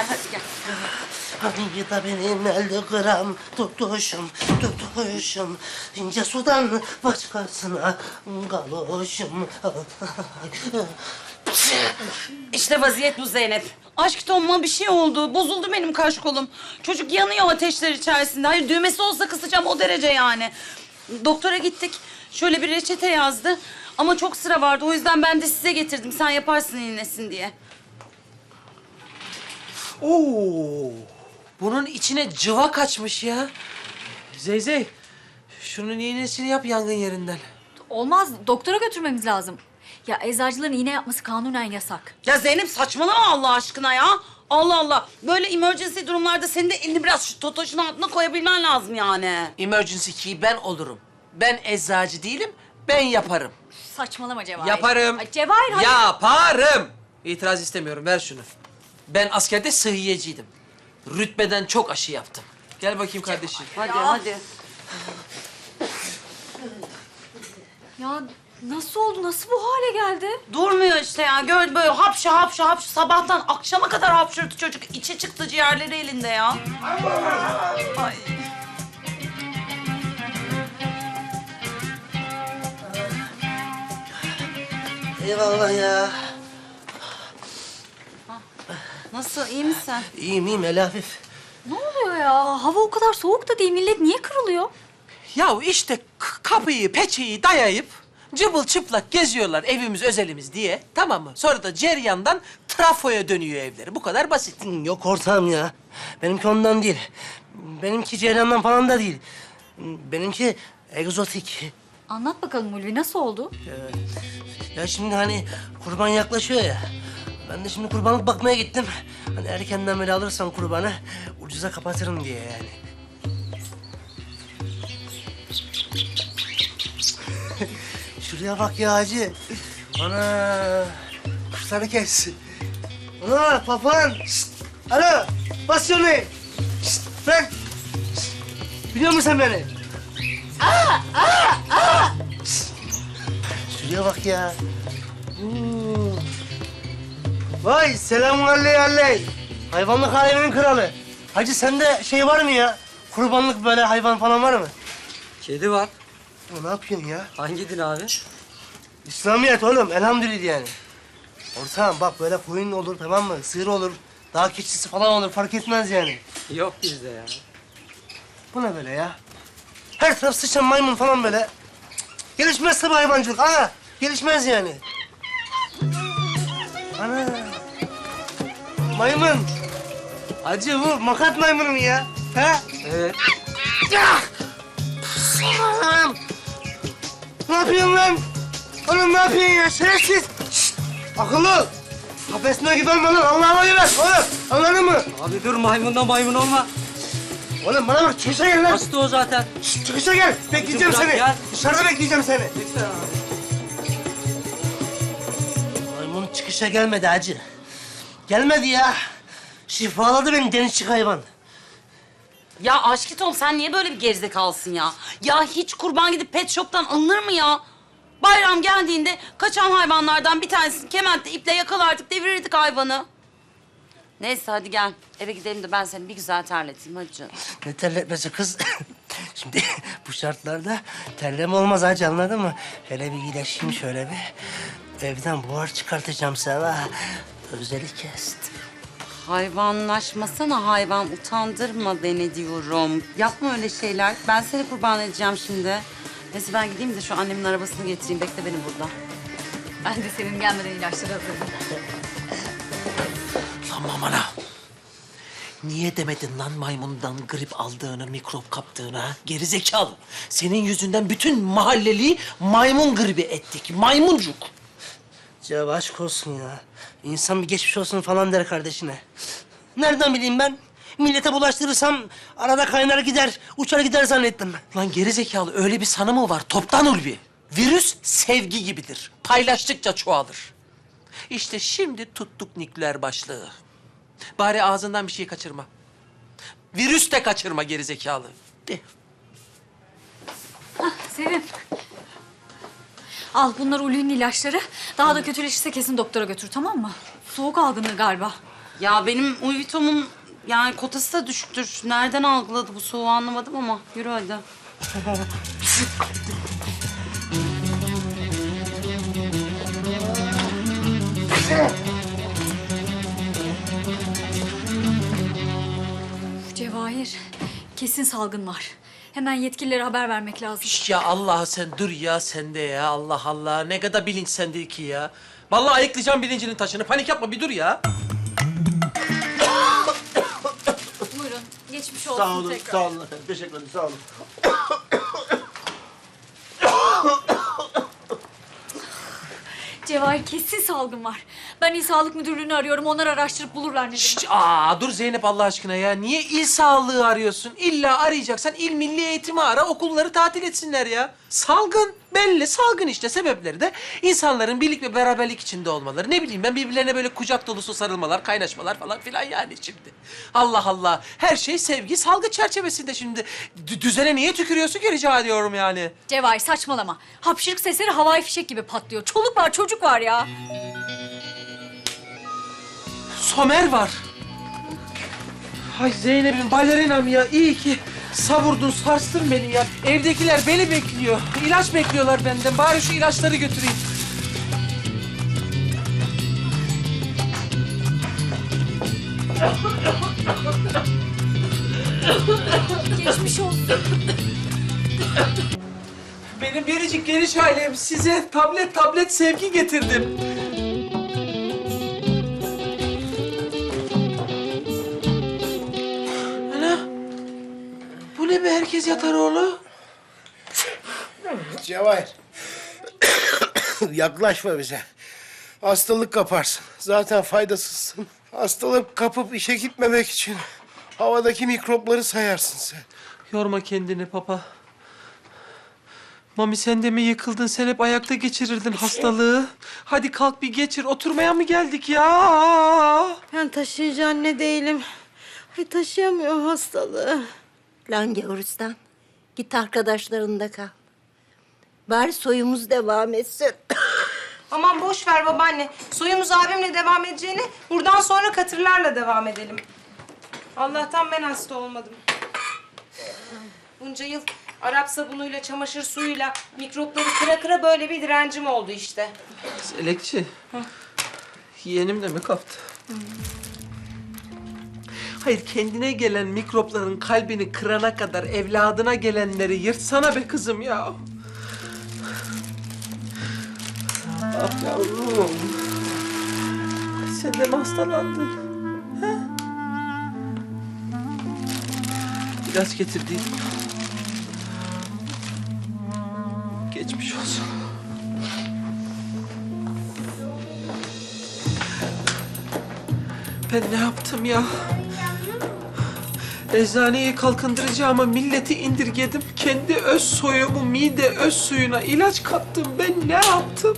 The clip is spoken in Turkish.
gel hadi gel. Hangi da benim elde gram tutuşum, tutuşum. İnce sudan başkasına galoşum. İşte vaziyet bu Zeynep. Aşk Tom'uma bir şey oldu. Bozuldu benim kaş kolum. Çocuk yanıyor ateşler içerisinde. Hayır düğmesi olsa kısacağım o derece yani. Doktora gittik. Şöyle bir reçete yazdı. Ama çok sıra vardı. O yüzden ben de size getirdim. Sen yaparsın iğnesin diye. Oo. Bunun içine cıva kaçmış ya. Zeyzey, şunun iğnesini yap yangın yerinden. Olmaz. Doktora götürmemiz lazım. Ya eczacıların iğne yapması kanunen yasak. Ya Zeynep saçmalama Allah aşkına ya. Allah Allah. Böyle emergency durumlarda senin de elini biraz şu totoşun altına koyabilmen lazım yani. Emergency key ben olurum. Ben eczacı değilim, ben yaparım. Saçmalama Cevahir. Yaparım. Ay Cevahir hadi. Yaparım. İtiraz istemiyorum, ver şunu. Ben askerde sıhhiyeciydim. Rütbeden çok aşı yaptım. Gel bakayım kardeşim. Hadi hadi. Ya nasıl oldu? Nasıl bu hale geldi? Durmuyor işte ya. Gör böyle hapşu hapşu hapşu. Sabahtan akşama kadar hapşırdı çocuk. İçi çıktı ciğerleri elinde ya. Ay. Eyvallah ya. Nasıl iyi misin? İyiyim iyiyim el hafif. Ne oluyor ya? Hava o kadar soğuk da değil. Millet niye kırılıyor? Ya işte kapıyı, peçeyi dayayıp cıbıl çıplak geziyorlar evimiz özelimiz diye. Tamam mı? Sonra da ceryandan trafoya dönüyor evleri. Bu kadar basit. Yok ortağım ya. Benimki ondan değil. Benimki Ceylan'dan falan da değil. Benimki egzotik. Anlat bakalım Ulvi nasıl oldu? Ya şimdi hani kurban yaklaşıyor ya. Ben de şimdi kurbanlık bakmaya gittim. Hani erkenden böyle alırsan kurbanı ucuza kapatırım diye yani. Şuraya bak ya hacı. Ana. Kuşları kes. Ana papağan. Şşt. Alo. Bas. Bırak. Şşt. Biliyor musun sen beni? Şşt. Şuraya bak ya. Oo. Vay selamun aleyh aleyh. Hayvanlık aleminin kralı. Hacı sende şey var mı ya? Kurbanlık böyle hayvan falan var mı? Kedi var. Ya ne yapıyorsun ya? Hangi din abi? İslamiyet oğlum elhamdülillah yani. Ortağım bak böyle koyun olur tamam mı? Sığır olur. Dağ keçisi falan olur fark etmez yani. Yok bizde ya. Bu ne böyle ya? Her taraf sıçan maymun falan böyle. Cık, cık. Gelişmez tabii hayvancılık. Ana gelişmez yani. Ana. Maymun. Acı bu makat maymunu mu ya? Ha? Evet. Anam! Ne yapıyorsun lan? Oğlum ne yapıyorsun ya? Şerefsiz! Şşt! Akıllı ol! Kafesine olma lan. Allah'ıma güven. Oğlum anladın mı? Abi dur maymundan maymun olma. Oğlum bana bak çıkışa gel lan. Hasta o zaten. Şşt, çıkışa gel. Bekleyeceğim bırak seni. ya. Dışarıda bekleyeceğim seni. Lütfen abi. Maymun çıkışa gelmedi hacı. Gelmedi ya. Şifaladı beni denizçi hayvan. Ya aşkı Tom sen niye böyle bir gerizekalısın ya? Ya hiç kurban gidip pet shop'tan alınır mı ya? Bayram geldiğinde kaçan hayvanlardan bir tanesini kementle iple yakalardık, devirirdik hayvanı. Neyse hadi gel. Eve gidelim de ben seni bir güzel terleteyim hadi canım. Ne terletmesi kız? Şimdi bu şartlarda terleme olmaz hacı anladın mı? Hele bir iyileşeyim şöyle bir. Evden buhar çıkartacağım sana. Özeli kestim. Hayvanlaşmasana hayvan, utandırma beni diyorum. Yapma öyle şeyler. Ben seni kurban edeceğim şimdi. Neyse ben gideyim de şu annemin arabasını getireyim. Bekle beni burada. Ben de senin gelmeden ilaçları hazırladım. Lan mamana. Niye demedin lan maymundan grip aldığını, mikrop kaptığını ha? Geri zekalı. Senin yüzünden bütün mahalleliği maymun gribi ettik. Maymuncuk. Cevap aşk olsun ya. İnsan bir geçmiş olsun falan der kardeşine. Nereden bileyim ben? Millete bulaştırırsam arada kaynar gider, uçar gider zannettim. Lan geri zekalı öyle bir sanı mı var? Toptan ulvi. Virüs sevgi gibidir. Paylaştıkça çoğalır. İşte şimdi tuttuk nükleer başlığı. Bari ağzından bir şey kaçırma. Virüs de kaçırma geri zekalı. De. Sevim. Al bunlar Ulvi'nin ilaçları. Daha da kötüleşirse kesin doktora götür tamam mı? Soğuk algınlığı galiba. Ya benim uyvitomum yani kotası da düşüktür. Nereden algıladı bu soğuğu anlamadım ama yürü hadi. Cevahir, kesin salgın var. Hemen yetkililere haber vermek lazım. Şş ya Allah sen dur ya sen de ya Allah Allah. Ne kadar bilinç sende ki ya. Vallahi ayıklayacağım bilincinin taşını. Panik yapma bir dur ya. Buyurun, geçmiş olsun Sağ olun, tekrar. sağ olun efendim. Teşekkür ederim, sağ olun. Cevahir kesin salgın var. Ben İl Sağlık Müdürlüğü'nü arıyorum. Onlar araştırıp bulurlar nedeni. Şş, aa dur Zeynep Allah aşkına ya. Niye il sağlığı arıyorsun? İlla arayacaksan il milli eğitimi ara, okulları tatil etsinler ya. Salgın belli, salgın işte. Sebepleri de insanların birlik ve beraberlik içinde olmaları. Ne bileyim ben birbirlerine böyle kucak dolusu sarılmalar, kaynaşmalar falan filan yani şimdi. Allah Allah. Her şey sevgi, salgı çerçevesinde şimdi. D- düzene niye tükürüyorsun ki rica ediyorum yani. Cevahir saçmalama. Hapşırık sesleri havai fişek gibi patlıyor. Çoluk var, çocuk var ya. Somer var. Ay Zeynep'im balerinam ya iyi ki savurdun sarstın beni ya. Evdekiler beni bekliyor. İlaç bekliyorlar benden. Bari şu ilaçları götüreyim. Geçmiş olsun. Benim biricik geniş ailem size tablet tablet sevgi getirdim. Ne be herkes yatar oğlu? Cevahir. Yaklaşma bize. Hastalık kaparsın. Zaten faydasızsın. Hastalık kapıp işe gitmemek için havadaki mikropları sayarsın sen. Yorma kendini papa. Mami sen de mi yıkıldın? Sen hep ayakta geçirirdin hastalığı. Hadi kalk bir geçir. Oturmaya mı geldik ya? Ben taşıyıcı anne değilim. Ay taşıyamıyorum hastalığı. Lan Gavurustan, git arkadaşlarında kal. Bari soyumuz devam etsin. Aman boş ver babaanne. Soyumuz abimle devam edeceğini buradan sonra katırlarla devam edelim. Allah'tan ben hasta olmadım. Bunca yıl Arap sabunuyla, çamaşır suyuyla mikropları kıra kıra böyle bir direncim oldu işte. Elekçi. Yeğenim de mi kaptı? Hayır kendine gelen mikropların kalbini kırana kadar evladına gelenleri yırtsana be kızım ya. Ah yavrum. Sen de mi hastalandın? Ha? İlaç getirdim. Geçmiş olsun. Ben ne yaptım ya? Eczaneyi kalkındıracağıma milleti indirgedim. Kendi öz soyumu mide öz suyuna ilaç kattım. Ben ne yaptım?